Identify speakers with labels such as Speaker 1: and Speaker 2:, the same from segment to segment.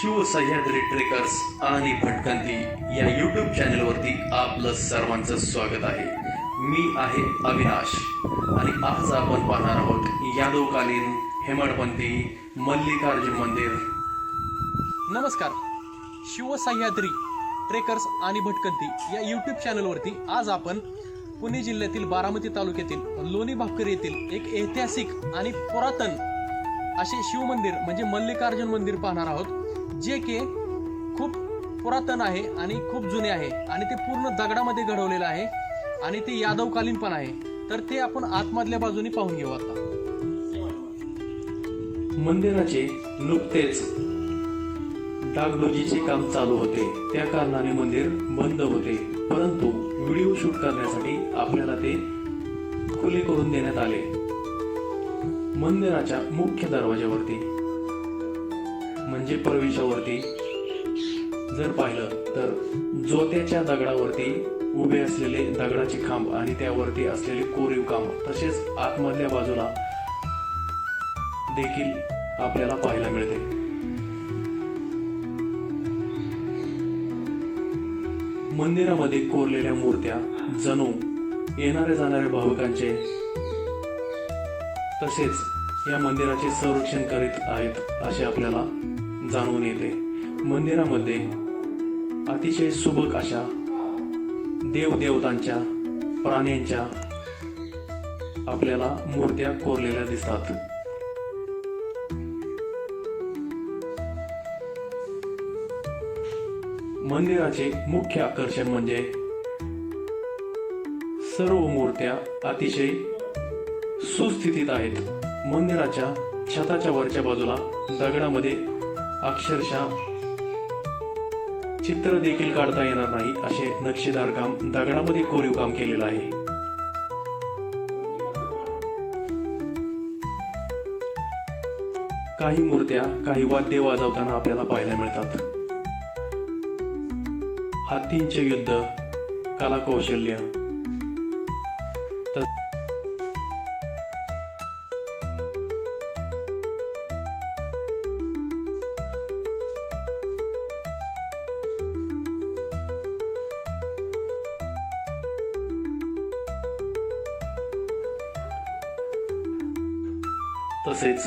Speaker 1: शिवसह्याद्री trekkers आणि भटकंती या यूट्यूब चॅनलवरती आपलं सर्वांचं स्वागत आहे. मी आहे अविनाश आणि आज आपण पाहणार आहोत यादवकालीन हेमडपंथी मल्लिकार्जुन मंदिर.
Speaker 2: नमस्कार. शिवसह्याद्री ट्रेकर्स आणि भटकंती या यूट्यूब चॅनलवरती आज आपण पुणे जिल्ह्यातील बारामती तालुक्यातील लोणी भाकर येथील एक ऐतिहासिक आणि पुरातन असे शिवमंदिर म्हणजे मल्लिकार्जुन मंदिर पाहणार आहोत. जे की खूप पुरातन आहे आणि खूप जुने आहे आणि ते पूर्ण दगडामध्ये घडवलेलं आहे आणि ते यादवकालीन पण आहे. तर ते आपण आतमधल्या बाजूने पाहून घेऊ आता.
Speaker 1: मंदिराचे नुकतेच डागडोजीचे काम चालू होते. त्या कारणाने मंदिर बंद होते. परंतु व्हिडिओ शूट करण्यासाठी आपल्याला ते खुले करून देण्यात आले. मंदिराच्या मुख्य दरवाज्यावरती म्हणजे प्रवेशावरती जर पाहिलं तर जोत्याच्या दगडावरती उभे असलेले दगडाचे खांब आणि त्यावरती असलेले कोरीव काम तसेच आतमधल्या बाजूला देखील आपल्याला पाहायला मिळते. मंदिरामध्ये कोरलेल्या मूर्त्या जणू येणाऱ्या जाणाऱ्या भाविकांचे तसेच या मंदिराचे संरक्षण करीत आहेत असे आपल्याला जाणवून येते. मंदिरामध्ये अतिशय सुबक अशा देवदेवतांच्या प्राण्यांच्या आपल्याला मूर्त्या कोरलेल्या दिसतात. मंदिराचे मुख्य आकर्षण म्हणजे सर्व मूर्त्या अतिशय सुस्थितीत आहेत. मंदिराच्या छताच्या वरच्या बाजूला दगडामध्ये अक्षरशः चित्र देखील काढता येणार नाही असे नक्षीदार काम दगडामध्ये कोरीव काम केलेलं आहे. काही मूर्त्या काही वाद्य वाजवताना आपल्याला पाहायला मिळतात. हातींचे युद्ध कलाकौशल्य. तसेच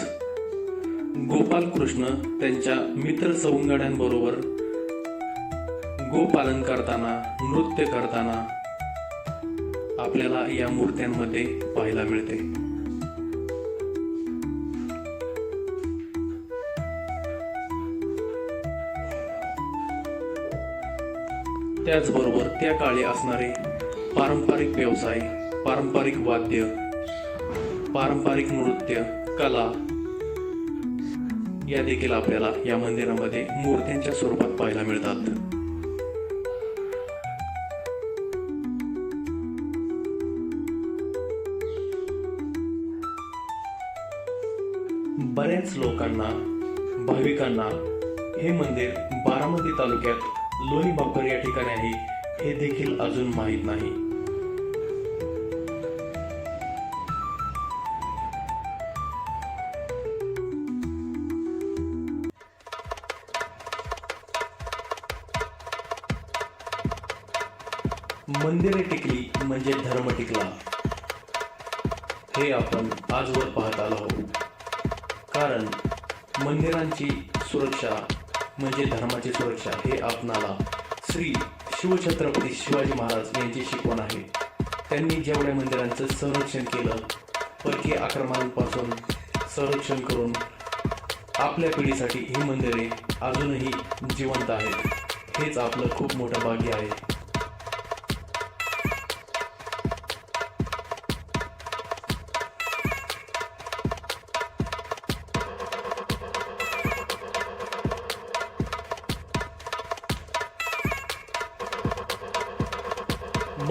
Speaker 1: गोपाल कृष्ण त्यांच्या मित्र सवंगड्यांबरोबर गोपालन करताना नृत्य करताना आपल्याला या मूर्त्यांमध्ये पाहायला मिळते. त्याचबरोबर त्या काळी असणारे पारंपरिक व्यवसाय पारंपरिक वाद्य पारंपरिक नृत्य कला या देखील आपल्याला या मंदिरामध्ये मूर्त्यांच्या स्वरूपात पाहायला मिळतात. बऱ्याच लोकांना भाविकांना हे मंदिर बारामती तालुक्यात लोणी बापर या ठिकाणी आहे हे देखील अजून माहीत नाही. मंदिरे टिकली म्हणजे धर्म टिकला. हे आपण आजवर पाहत आलो आहोत. कारण मंदिरांची सुरक्षा म्हणजे धर्माची सुरक्षा हे आपणाला श्री शिवछत्रपती शिवाजी महाराज यांची शिकवण आहे. त्यांनी जेवढ्या मंदिरांचं संरक्षण केलं परकीय आक्रमणांपासून संरक्षण करून आपल्या पिढीसाठी ही मंदिरे अजूनही जिवंत आहेत. हेच आपलं खूप मोठं भाग्य आहे.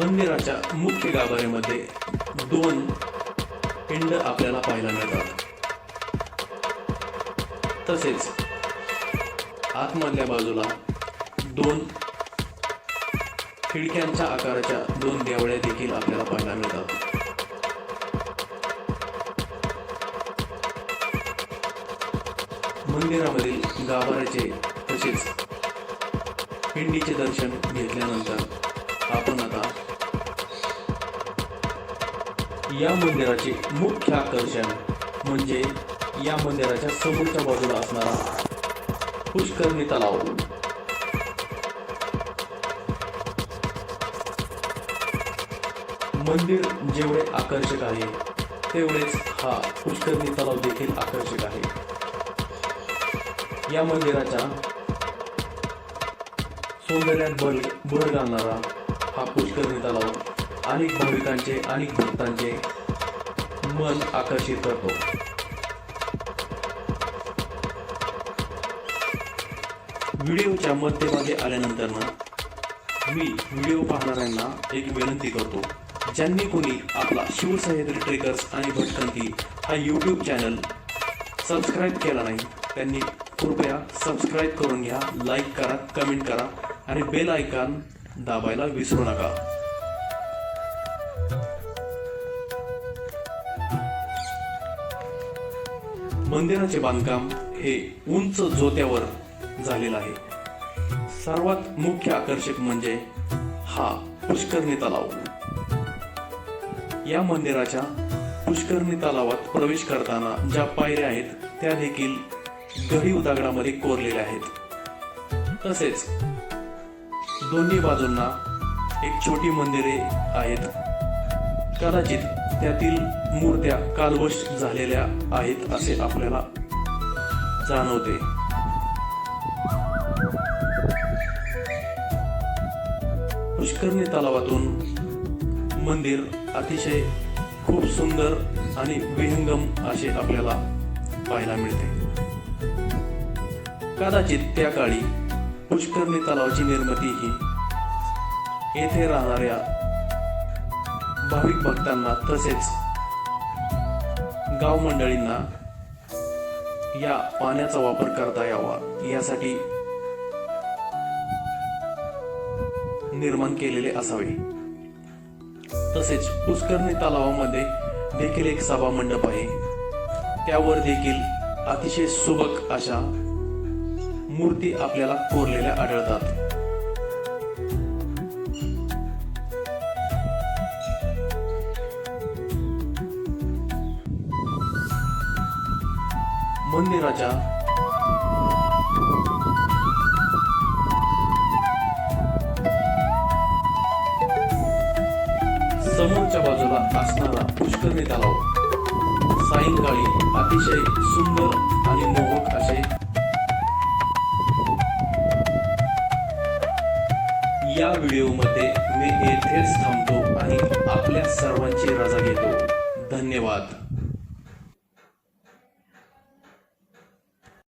Speaker 1: मंदिराच्या मुख्य गाभाऱ्यामध्ये दोन पिंड आपल्याला पाहायला मिळतात. तसेच आतमधल्या बाजूला दोन खिडक्यांच्या आकाराच्या दोन देवळ्या देखील आपल्याला पाहायला मिळतात. मंदिरामधील गाभाऱ्याचे तसेच पिंडीचे दर्शन घेतल्यानंतर आपण आता या मंदिराचे मुख्य आकर्षण म्हणजे या मंदिराच्या समोरच्या बाजूला असणारा पुष्करणी तलाव. मंदिर जेवढे आकर्षक आहे तेवढेच हा पुष्करणी तलाव देखील आकर्षक आहे. या मंदिराच्या सौंदर्यात भर भर घालणारा हा पुष्करणी तलाव. अनेक भाविकांचे अनेक भक्तांचे मन आकर्षित करतो. व्हिडिओच्या मध्यभागी आल्यानंतर ना मी व्हिडिओ पाहणाऱ्यांना एक विनंती करतो. ज्यांनी कोणी आपला शिवसह्याद्री ट्रेकर्स आणि भटकंती हा यूट्यूब चॅनल सबस्क्राईब केला नाही त्यांनी कृपया सबस्क्राईब करून घ्या लाईक करा कमेंट करा आणि बेल आयकॉन दाबायला विसरू नका. मंदिराचे बांधकाम हे उंच जोत्यावर झालेलं आहे. सर्वात मुख्य आकर्षक म्हणजे हा पुष्करणी तलाव. या मंदिराच्या पुष्करणी तलावात प्रवेश करताना ज्या पायऱ्या आहेत त्या देखील गरीव दगडामध्ये कोरलेल्या आहेत. तसेच दोन्ही बाजूंना एक छोटी मंदिरे आहेत. कदाचित त्यातील मूर्त्या कालवश झालेल्या आहेत असे आपल्याला जाणवते. पुष्करणी तलावातून मंदिर अतिशय खूप सुंदर आणि विहंगम असे आपल्याला पाहायला मिळते. कदाचित त्या काळी पुष्करणी तलावाची निर्मिती ही येथे राहणाऱ्या भाविक भक्तांना तसेच गाव मंडळींना या पाण्याचा वापर करता यावा यासाठी निर्माण केलेले असावे. तसेच पुष्करणी तलावामध्ये देखील एक सभा मंडप आहे. त्यावर देखील अतिशय सुबक अशा मूर्ती आपल्याला कोरलेल्या आढळतात. मंदिराच्या समोरच्या बाजूला असणारा पुष्करणी तलाव. सायंकाळी अतिशय सुंदर आणि मोहक असे. या व्हिडिओमध्ये मी येथेच थांबतो आणि आपल्या सर्वांची रजा घेतो. धन्यवाद.